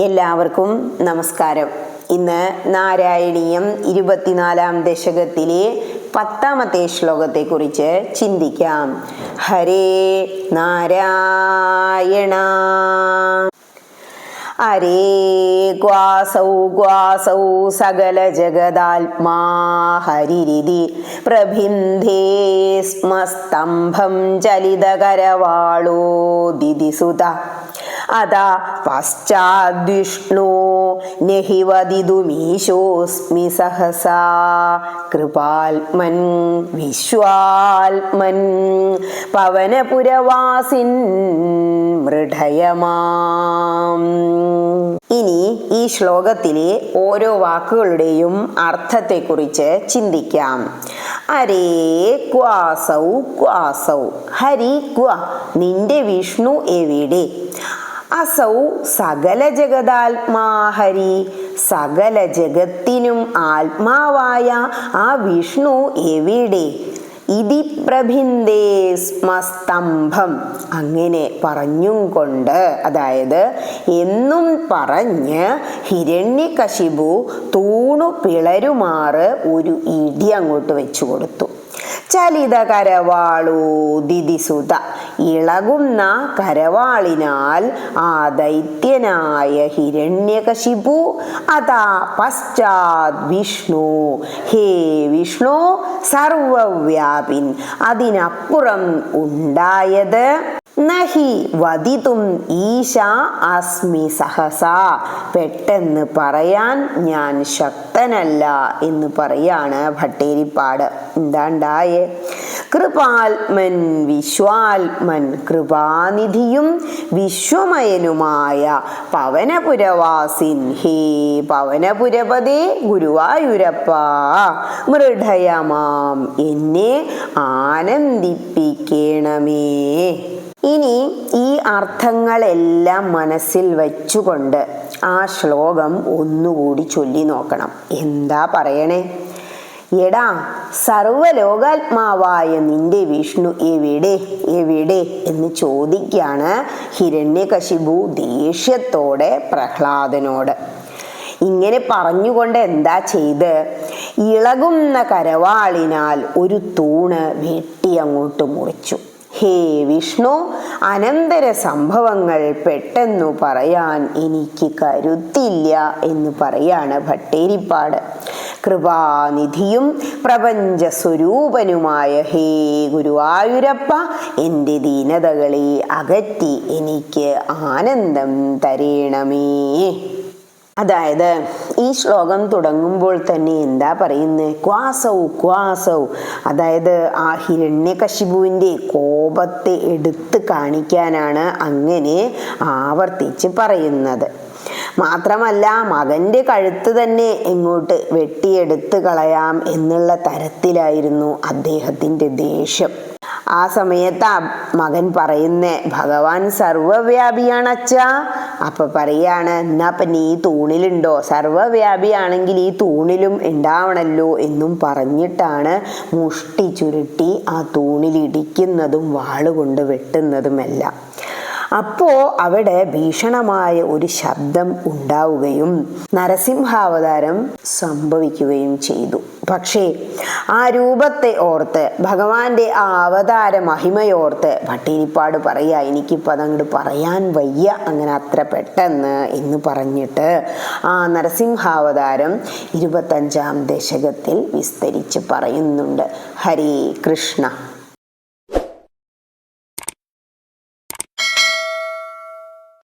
എല്ലാവർക്കും നമസ്കാരം. ഇന്ന് നാരായണീയം ഇരുപത്തിനാലാം ദശകത്തിലെ പത്താമത്തെ ശ്ലോകത്തെക്കുറിച്ച് ചിന്തിക്കാം. ഹരേ നാരായണ. അരേ ഗ്വാസൗ ഗ്വാസൗ സകല ജഗദാത്മാ ഹരിരിതി. പ്രഭിന്ധേ സ്മസ്തംഭം ചലിതകരവാളോ ദിദിസുത. അതാ പശ്ചാദ്വിഷ്ണു. നെഹിവദിതുമീശോസ്മി സഹസാ. കൃപാത്മൻ വിശ്വാത്മൻ പവനപുരവാസിൻ മൃഢയമാം. ഇനി ഈ ശ്ലോകത്തിലെ ഓരോ വാക്കുകളുടെയും അർത്ഥത്തെക്കുറിച്ച് ചിന്തിക്കാം. അരേ ക്വാസൗ ക്വാസൗ. ഹരി ക്വ. നിന്റെ വിഷ്ണു എവിടെ? അസൗ സകല ജഗതാത്മാഹരി സകല ജഗത്തിനും ആത്മാവായ ആ വിഷ്ണു എവിടെ? ഇതി പ്രഭിന്ദേ സ്മസ്തംഭം അങ്ങനെ പറഞ്ഞും കൊണ്ട് അതായത് എന്നും പറഞ്ഞ് ഹിരണ്യകശിപു തൂണു പിളരുമാറ് ഒരു ഇടി അങ്ങോട്ട് വെച്ചു കൊടുത്തു. ചലിത കരവാളൂ ദിദിസുത ഇളകുന്ന കരവാളിനാൽ ആ ദൈത്യനായ ഹിരണ്യകശിപു. അതാ പശ്ചാത് വിഷ്ണു. ഹേ വിഷ്ണു സർവവ്യാപിൻ അതിനപ്പുറം ഉണ്ടായത് നഹി വദിതും ഈശ അസ്മി സഹസ. പെട്ടെന്ന് പറയാൻ ഞാൻ ശക്തനല്ല എന്ന് പറയാണ് ഭട്ടേരിപ്പാട്. എന്താണ്ടായേ? കൃപാത്മൻ വിശ്വാത്മൻ കൃപാനിധിയും വിശ്വമയനുമായ പവനപുരവാസിൻ. ഹേ പവനപുരപതേ ഗുരുവായൂരപ്പ മൃഢയമാം എന്നെ ആനന്ദിപ്പിക്കണമേ. ഇനി ഈ അർത്ഥങ്ങളെല്ലാം മനസ്സിൽ വച്ചുകൊണ്ട് ആ ശ്ലോകം ഒന്നുകൂടി ചൊല്ലി നോക്കണം. എന്താ പറയണേ? എടാ സർവലോകാത്മാവായ നിന്റെ വിഷ്ണു എവിടെ? എവിടെ? എന്ന് ചോദിക്കാണ് ഹിരണ്യകശിപു ദേഷ്യത്തോടെ പ്രഹ്ലാദനോട്. ഇങ്ങനെ പറഞ്ഞുകൊണ്ട് എന്താ ചെയ്ത്? ഇളകുന്ന കരവാളിനാൽ ഒരു തൂണ് വെട്ടി അങ്ങോട്ട് മുറിച്ചു. ഹേ വിഷ്ണു അനന്തര സംഭവങ്ങൾ പെട്ടെന്നു പറയാൻ എനിക്ക് കരുത്തില്ല എന്ന് പറയാണ് ഭട്ടേരിപ്പാട്. കൃപാനിധിയും പ്രപഞ്ച സ്വരൂപനുമായ ഹേ ഗുരുവായൂരപ്പ എന്റെ ദീനതകളെ അകറ്റി എനിക്ക് ആനന്ദം തരേണമേ. അതായത് ഈ ശ്ലോകം തുടങ്ങുമ്പോൾ തന്നെ എന്താ പറയുന്നത് ക്വാസൗ ക്വാസൗ. അതായത് ആ ഹിരണ്യകശിപുവിന്റെ കോപത്തെ എടുത്ത് കാണിക്കാനാണ് അങ്ങനെ ആവർത്തിച്ച് പറയുന്നത്. മാത്രമല്ല മകന്റെ കഴുത്ത് തന്നെ എങ്ങോട്ട് വെട്ടിയെടുത്ത് കളയാം എന്നുള്ള തരത്തിലായിരുന്നു അദ്ദേഹത്തിന്റെ ദേഷ്യം. ആ സമയത്ത് ആ മകൻ പറയുന്നേ ഭഗവാൻ സർവവ്യാപിയാണ് അച്ഛ. അപ്പൊ പറയാണ് എന്നാ പിന്നെ ഈ തൂണിലുണ്ടോ? സർവവ്യാപിയാണെങ്കിൽ ഈ തൂണിലും ഉണ്ടാവണല്ലോ എന്നും പറഞ്ഞിട്ടാണ് മുഷ്ടി ചുരുട്ടി ആ തൂണിൽ ഇടിക്കുന്നതും വാളുകൊണ്ട് വെട്ടുന്നതുമെല്ലാം. അപ്പോ അവിടെ ഭീഷണമായ ഒരു ശബ്ദം ഉണ്ടാവുകയും നരസിംഹാവതാരം സംഭവിക്കുകയും ചെയ്തു. പക്ഷേ ആ രൂപത്തെ ഓർത്ത് ഭഗവാന്റെ ആ അവതാര മഹിമയോർത്ത് ഭട്ടിരിപ്പാട് പറയുക എനിക്കിപ്പോൾ അതങ്ങോട്ട് പറയാൻ വയ്യ അങ്ങനെ അത്ര പെട്ടെന്ന് എന്ന് പറഞ്ഞിട്ട് ആ നരസിംഹാവതാരം ഇരുപത്തഞ്ചാം ദശകത്തിൽ വിസ്തരിച്ച് പറയുന്നുണ്ട്. ഹരേ കൃഷ്ണ.